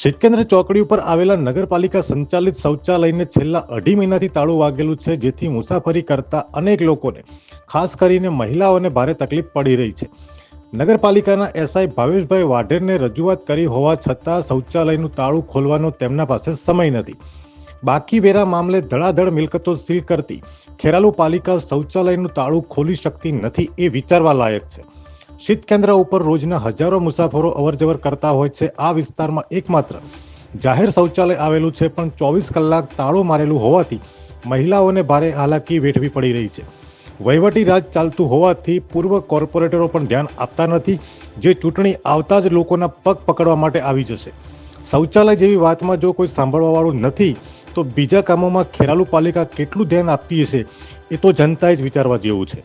શીતકેન્દ્ર ચોકડી ઉપર આવેલા નગરપાલિકા સંચાલિત શૌચાલયને છેલ્લા અઢી મહિનાથી તાળું વાગેલું છે, જેથી મુસાફરી કરતા અનેક લોકોને, ખાસ કરીને મહિલાઓને ભારે તકલીફ પડી રહી છે. નગરપાલિકાના એસઆઈ ભાવેશભાઈ વાઢેરને રજૂઆત કરી હોવા છતાં શૌચાલયનું તાળું ખોલવાનો તેમના પાસે સમય નથી. બાકી વેરા મામલે ધડાધડ મિલકતો સીલ કરતી ખેરાલુ પાલિકા શૌચાલયનું તાળું ખોલી શકતી નથી એ વિચારવા લાયક છે. શીત કેન્દ્ર ઉપર રોજના હજારો મુસાફરો અવરજવર કરતા હોય છે. આ વિસ્તારમાં એકમાત્ર જાહેર શૌચાલય આવેલું છે, પણ ચોવીસ કલાક તાળું મારેલું હોવાથી મહિલાઓને ભારે હાલાકી વેઠવી પડી રહી છે. વહીવટી રાજ ચાલતું હોવાથી પૂર્વ કોર્પોરેટરો પણ ધ્યાન આપતા નથી, જે ચૂંટણી આવતા જ લોકોના પગ પકડવા માટે આવી જશે. શૌચાલય જેવી વાતમાં જો કોઈ સાંભળવાવાળું નથી, તો બીજા કામોમાં ખેરાલુ પાલિકા કેટલું ધ્યાન આપતી હશે, એ તો જનતાએ જ વિચારવા જેવું છે.